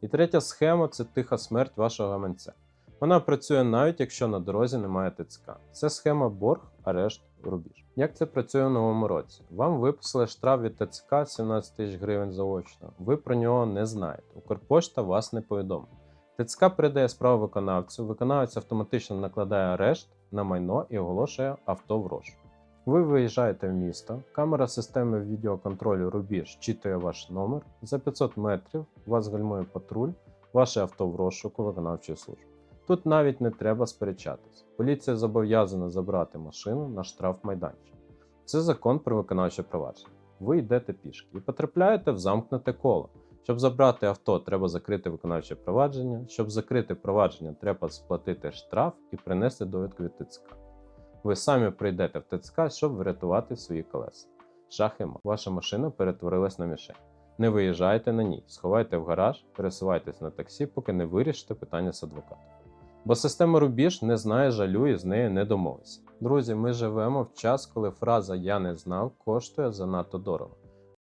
І третя схема це тиха смерть вашого гаманця. Вона працює навіть якщо на дорозі немає ТЦК. Це схема борг, арешт, рубіж. Як це працює у новому році? Вам виписали штраф від ТЦК 17 тисяч гривень заочно. Ви про нього не знаєте. Укрпошта вас не повідомить. ТЦК передає справу виконавцю, виконавець автоматично накладає арешт на майно і оголошує авто в розшук. Ви виїжджаєте в місто, камера системи відеоконтролю Рубіж читує ваш номер. За 500 метрів вас гальмує патруль, ваше авто в розшуку виконавчої служби. Тут навіть не треба сперечатись. Поліція зобов'язана забрати машину на штрафмайданчик. Це закон про виконавче провадження. Ви йдете пішки і потрапляєте в замкнуте коло. Щоб забрати авто, треба закрити виконавче провадження. Щоб закрити провадження, треба сплатити штраф і принести довідку від ТЦК. Ви самі прийдете в ТЦК, щоб врятувати свої колеса. Шахима. Ваша машина перетворилась на мішень. Не виїжджайте на ній, сховайте в гараж, пересувайтесь на таксі, поки не вирішите питання з адвокатом. Бо система Рубіж не знає жалю і з нею не домовиться. Друзі, ми живемо в час, коли фраза Я не знав коштує занадто дорого.